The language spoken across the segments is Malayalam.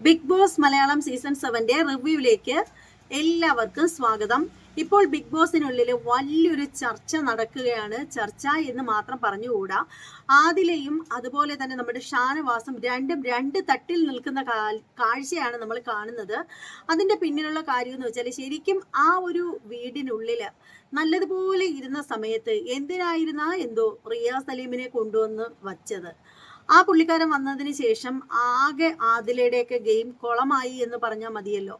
ബിഗ് ബോസ് മലയാളം സീസൺ സെവന്റെ റിവ്യൂവിലേക്ക് എല്ലാവർക്കും സ്വാഗതം. ഇപ്പോൾ ബിഗ് ബോസിനുള്ളിൽ വലിയൊരു ചർച്ച നടക്കുകയാണ്. ചർച്ച എന്ന് മാത്രം പറഞ്ഞുകൂടാ ആദിലയും അതുപോലെ തന്നെ നമ്മുടെ ഷാനവാസും രണ്ടും രണ്ട് തട്ടിൽ നിൽക്കുന്ന കാഴ്ചയാണ് നമ്മൾ കാണുന്നത്. അതിന്റെ പിന്നിലുള്ള കാര്യം എന്ന് വെച്ചാൽ ശരിക്കും ആ ഒരു വീടിനുള്ളിൽ നല്ലതുപോലെ ഇരുന്ന സമയത്ത് എന്തിനായിരുന്ന എന്തോ റിയ സലീമിനെ കൊണ്ടുവന്ന് വച്ചത്? ആ പുള്ളിക്കാരൻ വന്നതിന് ശേഷം ആകെ ആദിലയുടെയൊക്കെ ഗെയിം കുളമായി എന്ന് പറഞ്ഞാൽ മതിയല്ലോ.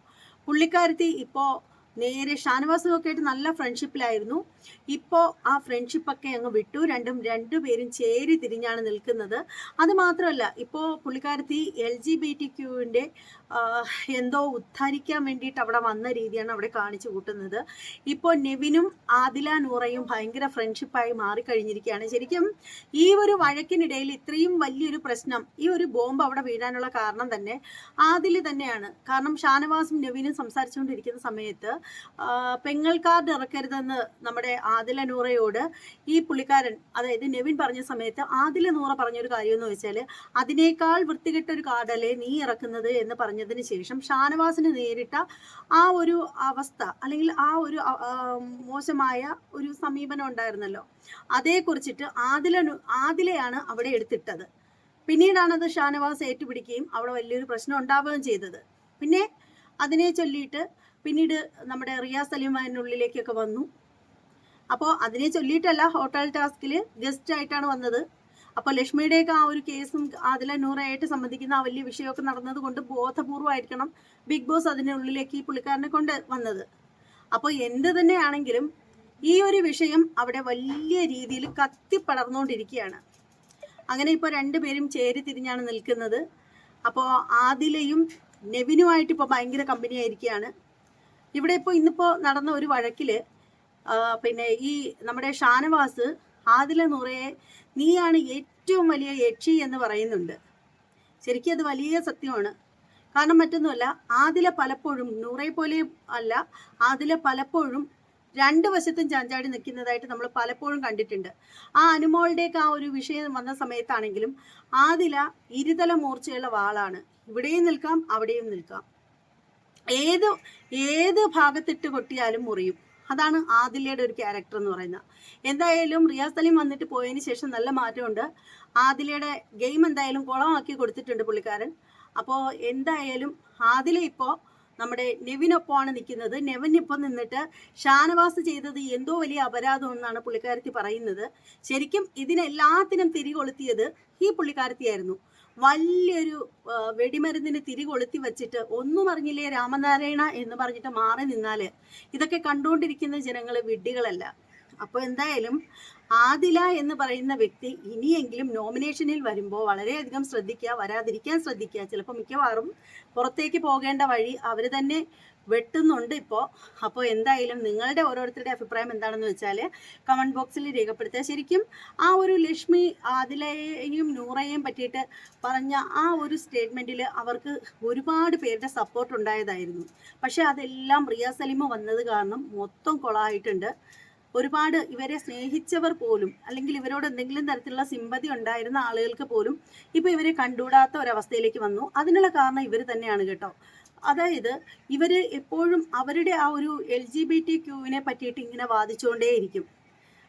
പുള്ളിക്കാരത്തി ഇപ്പോൾ നേരെ ഷാനവാസും നല്ല ഫ്രണ്ട്ഷിപ്പിലായിരുന്നു ഇപ്പോൾ ആ ഫ്രണ്ട്ഷിപ്പൊക്കെ അങ്ങ് വിട്ടു. രണ്ടും രണ്ടുപേരും ചേരി തിരിഞ്ഞാണ് നിൽക്കുന്നത്. അതുമാത്രമല്ല ഇപ്പോൾ പുള്ളിക്കാരത്തി എൽ ജി ബി ടി ക്യൂവിന്റെ എന്തോ ഉദ്ധാരിക്കാൻ വേണ്ടിയിട്ട് അവിടെ വന്ന രീതിയാണ് അവിടെ കാണിച്ചു കൂട്ടുന്നത്. ഇപ്പോൾ നെവിനും ആദില നൂറയും ഭയങ്കര ഫ്രണ്ട്ഷിപ്പായി മാറിക്കഴിഞ്ഞിരിക്കുകയാണ്. ശരിക്കും ഈ ഒരു വഴക്കിനിടയിൽ ഇത്രയും വലിയൊരു പ്രശ്നം ഈ ഒരു ബോംബ് അവിടെ വീഴാനുള്ള കാരണം തന്നെ ആദിൽ തന്നെയാണ്. കാരണം ഷാനവാസും നെവിനും സംസാരിച്ചുകൊണ്ടിരിക്കുന്ന സമയത്ത് ആ, പെങ്ങൾ കാർഡ് ഇറക്കരുതെന്ന് നമ്മുടെ ആദില നൂറയോട് ഈ പുള്ളിക്കാരൻ അതായത് നെവിൻ പറഞ്ഞ സമയത്ത് ആദില നൂറ പറഞ്ഞൊരു കാര്യം എന്ന് വെച്ചാൽ അതിനേക്കാൾ വൃത്തികെട്ട ഒരു കാർഡല്ലേ നീ ഇറക്കുന്നത് എന്ന് പറഞ്ഞതിന് ശേഷം ഷാനവാസിന് നേരിട്ട ആ ഒരു അവസ്ഥ അല്ലെങ്കിൽ ആ ഒരു മോശമായ ഒരു സമീപനം ഉണ്ടായിരുന്നല്ലോ. അതേക്കുറിച്ചിട്ട് ആദില ആദിലയാണ് അവിടെ എടുത്തിട്ടത്. പിന്നീടാണത് ഷാനവാസ് ഏറ്റുപിടിക്കുകയും അവിടെ വലിയൊരു പ്രശ്നം ഉണ്ടാവുകയും ചെയ്തത്. പിന്നെ അതിനെ ചൊല്ലിയിട്ട് പിന്നീട് നമ്മുടെ റിയാസ് സലീമാനുള്ളിലേക്കൊക്കെ വന്നു. അപ്പോൾ അതിനെ ചൊല്ലിയിട്ടല്ല ഹോട്ടൽ ടാസ്കിൽ ഗസ്റ്റ് ആയിട്ടാണ് വന്നത്. അപ്പോൾ ലക്ഷ്മിയുടെയൊക്കെ ആ ഒരു കേസും അതിലെ നൂറായിട്ട് സംബന്ധിക്കുന്ന ആ വലിയ വിഷയമൊക്കെ നടന്നത് കൊണ്ട് ബോധപൂർവമായിരിക്കണം ബിഗ് ബോസ് അതിനുള്ളിലേക്ക് ഈ പുള്ളിക്കാരനെ കൊണ്ട് വന്നത്. അപ്പോൾ എന്ത് തന്നെയാണെങ്കിലും ഈ ഒരു വിഷയം അവിടെ വലിയ രീതിയിൽ കത്തിപ്പടർന്നുകൊണ്ടിരിക്കുകയാണ് അങ്ങനെ ഇപ്പോൾ രണ്ടുപേരും ചേരി തിരിഞ്ഞാണ് നിൽക്കുന്നത്. അപ്പോൾ ആദിലയും നെവിനുമായിട്ട് ഇപ്പോൾ ഭയങ്കര കമ്പനി ആയിരിക്കുകയാണ് ഇവിടെ ഇപ്പോൾ ഇന്നിപ്പോൾ നടന്ന ഒരു വഴക്കിൽ പിന്നെ ഈ നമ്മുടെ ഷാനവാസ് ആദില നുറയെ നീയാണ് ഏറ്റവും വലിയ യക്ഷി എന്ന് പറയുന്നുണ്ട്. ശരിക്കും അത് വലിയ സത്യമാണ്. കാരണം മറ്റൊന്നുമല്ല ആദില പലപ്പോഴും നുറയെ പോലെ അല്ല ആദില പലപ്പോഴും രണ്ട് വശത്തും ചാഞ്ചാടി നിൽക്കുന്നതായിട്ട് നമ്മൾ പലപ്പോഴും കണ്ടിട്ടുണ്ട്. ആ അനുമോളുടെയൊക്കെ ആ ഒരു വിഷയം വന്ന സമയത്താണെങ്കിലും ആദില ഇരുതല മൂർച്ചയുള്ള വാളാണ്. ഇവിടെയും നിൽക്കാം അവിടെയും നിൽക്കാം. ഏത് ഏത് ഭാഗത്തിട്ട് കൊട്ടിയാലും മുറിയും. അതാണ് ആദിലയുടെ ഒരു ക്യാരക്ടർ എന്ന് പറയുന്നത്. എന്തായാലും റിയാസ് സലീം വന്നിട്ട് പോയതിന് ശേഷം നല്ല മാറ്റമുണ്ട്. ആദിലയുടെ ഗെയിം എന്തായാലും കുളമാക്കി കൊടുത്തിട്ടുണ്ട് പുള്ളിക്കാരൻ. അപ്പോൾ എന്തായാലും ആദില ഇപ്പോൾ നമ്മുടെ നെവിനൊപ്പമാണ് നിൽക്കുന്നത്. നെവിൻ ഇപ്പം നിന്നിട്ട് ഷാനവാസ് ചെയ്തത് എന്തോ വലിയ അപരാധം എന്നാണ് പുള്ളിക്കാരത്തി പറയുന്നത്. ശരിക്കും ഇതിനെല്ലാത്തിനും തിരികൊളുത്തിയത് ഈ പുള്ളിക്കാരത്തിയായിരുന്നു. വലിയൊരു വെടിമരുന്നിന് തിരി കൊളുത്തി വെച്ചിട്ട് ഒന്നും അറിഞ്ഞില്ലേ രാമനാരായണ എന്ന് പറഞ്ഞിട്ട് മാറി നിന്നാൽ? ഇതൊക്കെ കണ്ടുകൊണ്ടിരിക്കുന്ന ജനങ്ങൾ വിഡ്ഢികളല്ല. അപ്പോൾ എന്തായാലും ആദില എന്ന് പറയുന്ന വ്യക്തി ഇനിയെങ്കിലും നോമിനേഷനിൽ വരുമ്പോൾ വളരെയധികം ശ്രദ്ധിക്കുക വരാതിരിക്കാൻ ശ്രദ്ധിക്കുക. ചിലപ്പോൾ മിക്കവാറും പുറത്തേക്ക് പോകേണ്ട വഴി അവർ തന്നെ വെട്ടുന്നുണ്ട് ഇപ്പോൾ അപ്പോൾ എന്തായാലും നിങ്ങളുടെ ഓരോരുത്തരുടെ അഭിപ്രായം എന്താണെന്ന് വെച്ചാൽ കമന്റ് ബോക്സിൽ രേഖപ്പെടുത്തുക. ശരിക്കും ആ ഒരു ലക്ഷ്മി ആദിലയെയും നൂറയെയും പറ്റിയിട്ട് പറഞ്ഞ ആ ഒരു സ്റ്റേറ്റ്മെന്റിൽ അവർക്ക് ഒരുപാട് പേരുടെ സപ്പോർട്ട് ഉണ്ടായതായിരുന്നു. പക്ഷേ അതെല്ലാം റിയ സലിമ വന്നത് കാരണം മൊത്തം കൊളായിട്ടുണ്ട്. ഒരുപാട് ഇവരെ സ്നേഹിച്ചവർ പോലും അല്ലെങ്കിൽ ഇവരോട് എന്തെങ്കിലും തരത്തിലുള്ള സിമ്പതി ഉണ്ടായിരുന്ന ആളുകൾക്ക് പോലും ഇപ്പോൾ ഇവരെ കണ്ടുകൂടാത്ത ഒരവസ്ഥയിലേക്ക് വന്നു. അതിനുള്ള കാരണം ഇവർ തന്നെയാണ് കേട്ടോ. അതായത് ഇവർ എപ്പോഴും അവരുടെ ആ ഒരു എൽ ജി ബി ടി ക്യൂവിനെ പറ്റിയിട്ട് ഇങ്ങനെ വാദിച്ചുകൊണ്ടേയിരിക്കും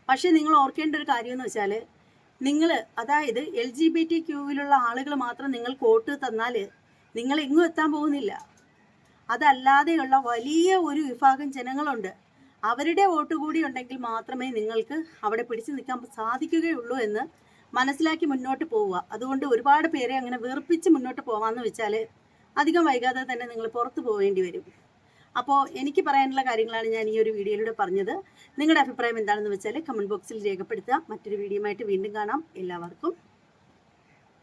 പക്ഷേ നിങ്ങൾ ഓർക്കേണ്ട ഒരു കാര്യം എന്ന് വെച്ചാൽ നിങ്ങൾ അതായത് എൽ ജി ബി ടി ക്യൂവിലുള്ള ആളുകൾ മാത്രം നിങ്ങൾ കോട്ട് തന്നാൽ നിങ്ങൾ എങ്ങും എത്താൻ പോകുന്നില്ല. അതല്ലാതെയുള്ള വലിയ ഒരു വിഭാഗം ജനങ്ങളുണ്ട്. അവരുടെ വോട്ട് കൂടി ഉണ്ടെങ്കിൽ മാത്രമേ നിങ്ങൾക്ക് അവിടെ പിടിച്ചു നിൽക്കാൻ സാധിക്കുകയുള്ളൂ എന്ന് മനസ്സിലാക്കി മുന്നോട്ട് പോവുക. അതുകൊണ്ട് ഒരുപാട് പേരെ അങ്ങനെ വീർപ്പിച്ച് മുന്നോട്ട് പോകാമെന്ന് വെച്ചാൽ അധികം വൈകാതെ തന്നെ നിങ്ങൾ പുറത്തു പോവേണ്ടി വരും. അപ്പോൾ എനിക്ക് പറയാനുള്ള കാര്യങ്ങളാണ് ഞാൻ ഈ ഒരു വീഡിയോയിലൂടെ പറഞ്ഞത്. നിങ്ങളുടെ അഭിപ്രായം എന്താണെന്ന് വെച്ചാൽ കമന്റ് ബോക്സിൽ രേഖപ്പെടുത്തുക. മറ്റൊരു വീഡിയോയുമായിട്ട് വീണ്ടും കാണാം. എല്ലാവർക്കും